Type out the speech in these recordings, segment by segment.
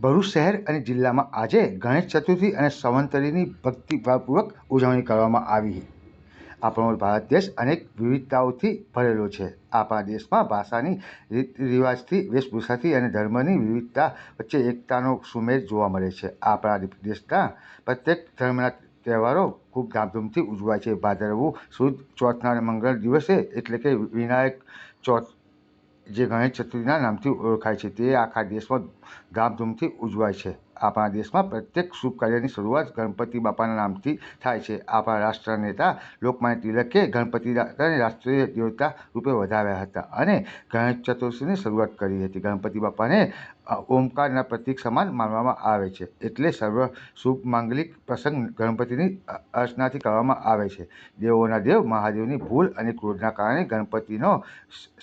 ભરૂચ શહેર અને જિલ્લામાં આજે ગણેશ ચતુર્થી અને સંવંતરીની ભક્તિભાવપૂર્વક ઉજવણી કરવામાં આવી. આપણો ભારત દેશ અનેક વિવિધતાઓથી ભરેલો છે. આપણા દેશમાં ભાષાની રીત રિવાજથી, વેશભૂષાથી અને ધર્મની વિવિધતા વચ્ચે એકતાનો સુમેર જોવા મળે છે. આપણા દેશના પ્રત્યેક ધર્મના તહેવારો ખૂબ ધામધૂમથી ઉજવાય છે. ભાદરવું, સુદ, ચોથના મંગળ દિવસે એટલે કે વિનાયક ચોથ, જે ગણેશ ચતુર્થીના નામથી ઓળખાય છે. તે આખા દેશમાં ધામધૂમથી ઉજવાય છે. આપણા દેશમાં પ્રત્યેક શુભ કાર્યની શરૂઆત ગણપતિ બાપાના નામથી થાય છે. આપણા રાષ્ટ્ર નેતા લોકમાન્ય તિલકે ગણપતિ દાદાને રાષ્ટ્રીય દેવતા રૂપે વધાવ્યા હતા અને ગણેશ ચતુર્થીની શરૂઆત કરી હતી. ગણપતિ બાપાને ઓમકારના પ્રતીક સમાન માનવામાં આવે છે. એટલે સર્વ શુભ માંગલિક પ્રસંગ ગણપતિની અર્ચનાથી કરવામાં આવે છે. દેવોના દેવ મહાદેવની ભૂલ અને ક્રોધના કારણે ગણપતિનો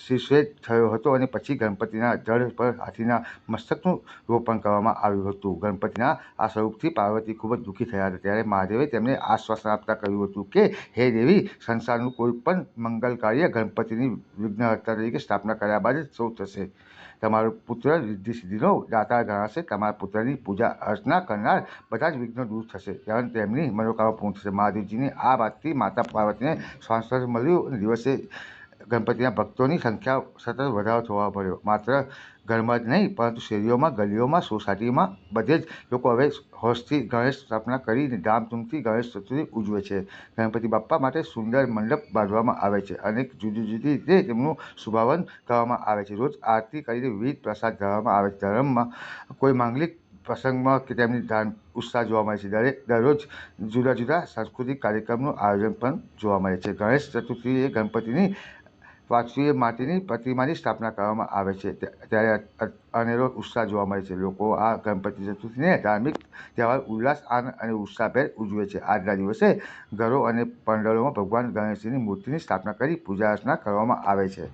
શિષ્ય થયો હતો અને પછી ગણપતિના જળ પર હાથીના મસ્તકનું રોપણ કરવામાં આવ્યું હતું. ગણપતિના આ સ્વરૂપથી પાર્વતી ખૂબ જ દુઃખી થયા હતા. ત્યારે મહાદેવે તેમને આશ્વાસન આપતા કહ્યું હતું કે, હે દેવી, સંસારનું કોઈ પણ મંગલ કાર્ય ગણપતિની વિઘ્નહર્તા તરીકે સ્થાપના કર્યા બાદ જ સૌ થશે. તમારો પુત્ર રિદ્ધિ સિદ્ધિનો દાતા ગણાશે. તમારા પુત્રની પૂજા, અર્ચના કરનાર બધા જ વિઘ્નો દૂર થશે. કારણ તેમની મનોકામના પૂર્ણ થશે. મહાદેવજીની આ વાતથી માતા પાર્વતીને સ્વાસ્થ્ય મળ્યું અને દિવસે ગણપતિના ભક્તોની સંખ્યા સતત વધારો થવા પડ્યો માત્ર ઘરમાં જ નહીં, પરંતુ શેરીઓમાં, ગલીઓમાં, સોસાયટીમાં બધે જ લોકો હવે હોશથી ગણેશ સ્થાપના કરીને ધામધૂમથી ગણેશ ચતુર્થી ઉજવે છે. ગણપતિ બાપ્પા માટે સુંદર મંડપ બાંધવામાં આવે છે અને જુદી જુદી રીતે તેમનું શુભાવન કરવામાં આવે છે. રોજ આરતી કરીને વિવિધ પ્રસાદ ધરવામાં આવે છે. ધર્મમાં કોઈ માંગલિક પ્રસંગમાં કે તેમની ધાન ઉત્સાહ જોવા મળે છે. દરેક દરરોજ જુદા જુદા સાંસ્કૃતિક કાર્યક્રમનું આયોજન પણ જોવા મળે છે. ગણેશ ચતુર્થી એ ગણપતિની વાજપેયી માટીની પ્રતિમાની સ્થાપના કરવામાં આવે છે. ત્યારે અનેરો ઉત્સાહ જોવા મળે છે. લોકો આ ગણપતિ ચતુર્થીને ધાર્મિક તહેવાર, ઉલ્લાસ, આનંદ અને ઉત્સાહભેર ઉજવે છે. આજના દિવસે ઘરો અને પંડળોમાં ભગવાન ગણેશજીની મૂર્તિની સ્થાપના કરી પૂજા અર્ચના કરવામાં આવે છે.